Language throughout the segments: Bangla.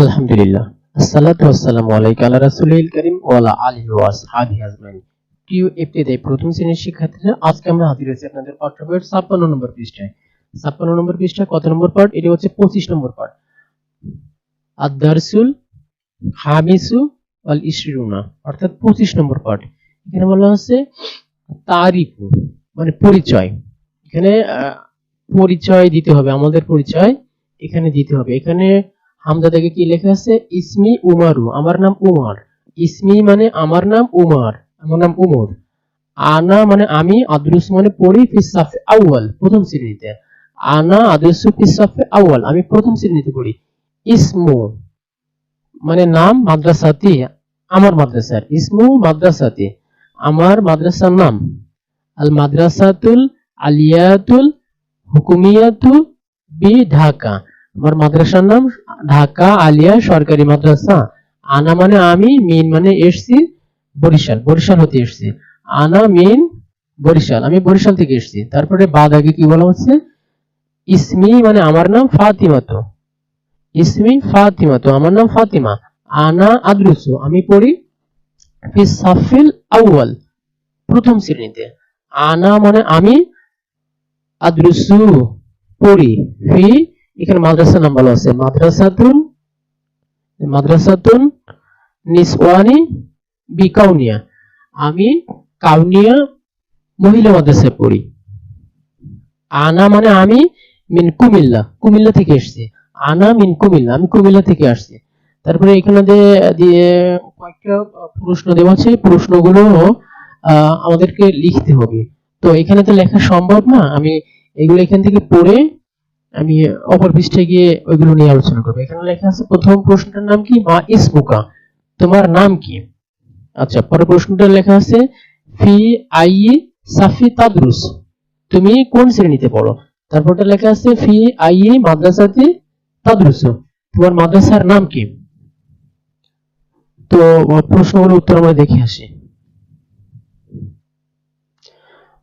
আলহামদুলিল্লাহ। আসসালাতু ওয়াসসালামু আলাইকা আলা রাসূলিল কারীম ওয়া আলা আলিহি ওয়া আসহাবিহি আজমাইন। প্রিয় ইবতিদায়ী প্রথম শ্রেণির শিক্ষার্থীরা, আজকে আমরা হাজির হয়েছি আপনাদের পাঠ্যবইয়ের 56 নম্বর পৃষ্ঠায়। 56 নম্বর পৃষ্ঠায় কত নম্বর পার্ট এটি হচ্ছে 25 নম্বর পার্ট আদ-দারসুল খামিসু ওয়াল ইশরুনা অর্থাৎ 25 নম্বর পার্ট এখানে মানে পরিচয়। এখানে পরিচয় দিতে হবে, আমাদের পরিচয় এখানে দিতে হবে। এখানে হামজা থেকে কি লেখা আছে? ইসমি উমারু, আমার নাম উমার। ইসমি মানে আমার নাম উমার, আমার নাম উমর। আনা মানে আমি আদরুস মানে পড়ি ফিসাফে আউয়াল, প্রথম শ্রেণীতে। আনা আদরুসু ফিসাফে আউয়াল, আমি প্রথম শ্রেণীতে পড়ি। ইসমু মানে নাম মাদ্রাসাতি, আমার মাদ্রাসার। ইসমু মাদ্রাসাতি, আমার মাদ্রাসার নাম। আল মাদ্রাসাতুল আলিয়াতুল হুকুমিয়াতু বি ঢাকা। আমার মাদ্রাসার নাম ঢাকা আলিয়া সরকারি মাদ্রাসা। আনা মানে আমি, মিন মানে এসছি, বরিশাল বরিশাল হতে এসছি। আনা, মিন, বরিশাল, আমি বরিশাল থেকে এসছি। তারপরে বাদ আগে কি বলা হচ্ছে? ইসমি মানে আমার নাম ফাতিমা তো ইসমি ফাতিমা তো আমার নাম ফাতিমা। আনা আদ্রুসু, আমি পড়ি সাফিল আউয়াল, প্রথম শ্রেণীতে। আনা মানে আমি আদ্রুসু, পড়ি ফি এখানে মাদ্রাসা নাম বলা আছে। মাদ্রাসাতুন মাদ্রাসাতুন নিসওয়ানি বিকাউনিয়া। আমি কাউনিয়া মহিলা মাদ্রাসায় পড়ি। আনা মানে আমি মিন কুমিল্লা। কুমিল্লা থেকে এসেছি। আনা মিন কুমিল্লা। আমি কুমিল্লা থেকে আসছি। তারপরে এখানে দিয়ে- কয়েকটা প্রশ্ন দেওয়া আছে, প্রশ্নগুলো আমাদেরকে লিখতে হবে। তো এখানে তো লেখা সম্ভব না। আমি এগুলো এখান থেকে পড়ে আমি অপর পৃষ্ঠায় গিয়ে ওইগুলো নিয়ে আলোচনা করব। এখানে লেখা আছে, প্রথম প্রশ্নটার নাম কি? মা, ইসমুকা। তোমার নাম কি? আচ্ছা পরের প্রশ্নটা লেখা আছে, ফি আই সাফি তাদরুস। তুমি কোন শ্রেণীতে পড়ো? তারপরটা লেখা আছে, ফি আই মাদ্রাসাতে তাদরুস। তোমার মাদ্রাসার নাম কি? তো প্রশ্নগুলো উত্তর আমরা দেখে আসি।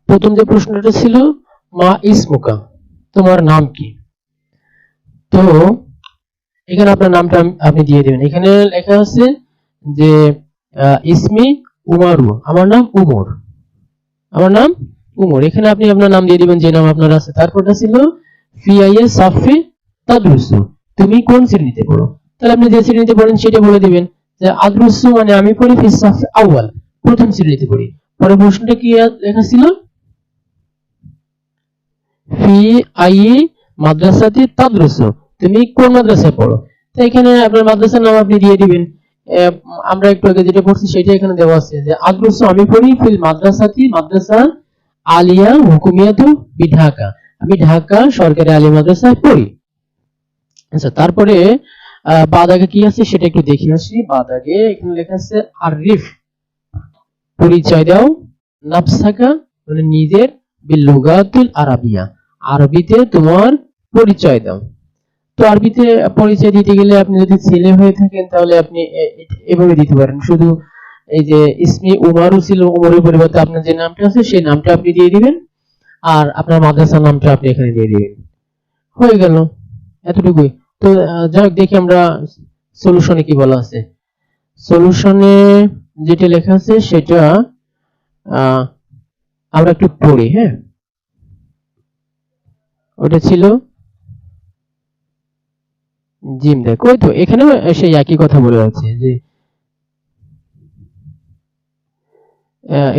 প্রথম যে প্রশ্নটা ছিল, মা, ইসমুকা। তোমার নাম কি? তো এখানে আপনার নামটা আপনি দিয়ে দেবেন। এখানে লেখা আছে যে ইসমি উমারু। আমার নাম উমর। আমার নাম উমর। এখানে আপনি আপনার নাম দিয়ে দিবেন, যে নাম আপনার আছে। তারপরটা ছিল ফিআইএ সাফি তাদরুসু। তুমি কোন শ্রেণীতে পড়ো? তাহলে আপনি যে শ্রেণীতে পড়েন, সেটা বলে দিবেন যে আদরুসু মানে আমি পড়ি ফি সাফি আউয়াল, প্রথম শ্রেণীতে পড়ি। পরে প্রশ্নটা কি লেখা ছিল? ফি আই মাদ্রাসাতে তাদরুসু তুমি কোন মাদ্রাসায় পড়ো? তো এখানে আপনার মাদ্রাসার নাম আপনি দিয়ে দিবেন। আমরা একটু আগে যেটা পড়ছি সেটা এখানে দেওয়া আছে যে, আদরুসু আমি পড়ি ফিল মাদ্রাসাতি মাদ্রাসা আলিয়া হুকুমিয়াতু বি ঢাকা আমি ঢাকা সরকারি আলিয়া মাদ্রাসায় পড়ি। আচ্ছা তারপরে বাদ আগে কি আছে সেটা একটু দেখে আসি। বাদ আগে এখানে লেখা আছে, আরিফ, পরিচয় দাও নাফসাকা মানে নিজের বিলুগাতুল আরাবিয়া। আরবিতে তোমার পরিচয় দাও। তো আরবিতে পরিচয় দিতে গেলে আপনি যদি ছেলে হয়ে থাকেন, তাহলে আপনি এভাবে দিতে পারেন। শুধু এই যে ইসমি উমারু ছিল, উমরের পরিবর্তে আপনার যে নামটা আছে, সেই নামটা আপনি দিয়ে দিবেন। আর আপনার মাদ্রাসার নামটা আপনি এখানে দিয়ে দিবেন। হয়ে গেল এতটুকুই। তো যাই দেখি আমরা সলিউশনে কি বলা আছে। সলিউশনে যেটা লেখা আছে, সেটা আমরা একটু পড়ি হ্যাঁ? ওটা ছিল জিম দেখ। তো, এখানেও সেই একই কথা বলে আছে যে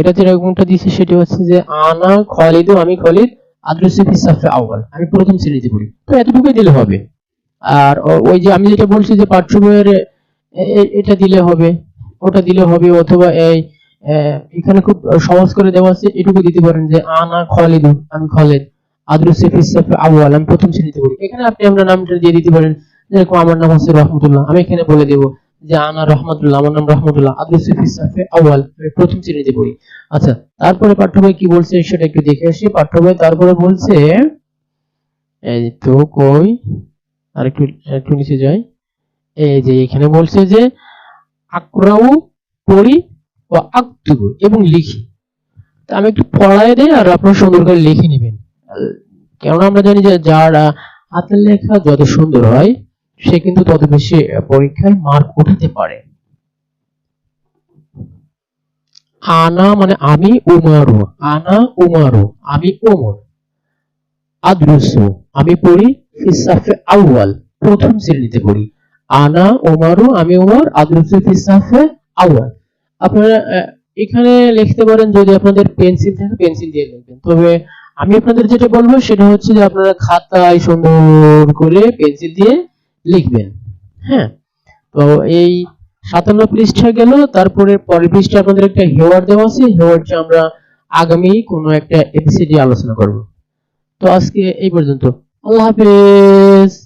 এটা যেরকমটা দিছে সেটা হচ্ছে যে, আনা খালিদু, আমি খালিদ, আদ্রসি আউয়াল। আমি প্রথম শ্রেণীতে পড়ি। তো এতটুকুই দিলে হবে। আর ওই যে আমি যেটা বলছি যে এটা দিলে হবে, ওটা দিলে হবে, অথবা এই এখানে খুব সহজ করে দেওয়া আছে, এটুকু দিতে পারেন যে, আনা খালিদু, আমি খালিদ, আদ্রসি ফি সাফে আউয়াল, আমি প্রথম শ্রেণীতে পড়ি। এখানে আপনি আপনার নামটা দিয়ে দিতে পারেন যেরকম আমার নাম হচ্ছে রহমতুল্লাহ। আমি এখানে বলে দেব যে আনা রহমতুল্লাহ, আমার নাম রহমতুল্লাহ। আদ্রসি ফি সাফে আউয়াল প্রথম শ্রেণীতে পড়ি। আচ্ছা তারপরে পাঠ্য বই কি বলছে সেটা একটু দেখে আসি। পাঠ্য বই তারপরে বলছে, এই তো কই আর একটু নিচে যাই। এই যে এখানে বলছে যে আকরাউ পড়ি ও আক্তুবু এবং লিখি। তা আমি একটু পড়ায় দেই আর আপনারা সুন্দর করে লিখে নেবেন। কেননা আমরা জানি যে যার হাতের লেখা যত সুন্দর হয় সে কিন্তু তত বেশি পরীক্ষায় মার্ক উঠাতে পারে। আনা মানে আমি উমারু, আনা উমারু, আমি ওমর আদ্রুসু, আমি পড়ি ফিসাফে আউয়াল, প্রথম শ্রেণীতে পড়ি। আনা ওমারু আমি ওমর আদ্রুসু ফিসাফে আউয়াল। আপনারা এখানে লিখতে পারেন যদি আপনাদের পেন্সিল থাকে, পেন্সিল দিয়ে লিখবেন। তবে আমি আপনাদের যেটা বলব সেটা হচ্ছে যে আপনারা খাতায় সুন্দর করে পেন্সিল দিয়ে লিখবেন। হ্যাঁ? তো এই সাতান্ন পৃষ্ঠা গেল, তারপরে পরের পৃষ্ঠা আপনাদের একটা হেওয়ার দেওয়া আছে, হেওয়ারটা আমরা আগামী কোনো একটা এপিসোডে আলোচনা করব। তো আজকে এই পর্যন্ত। আল্লাহ হাফেজ!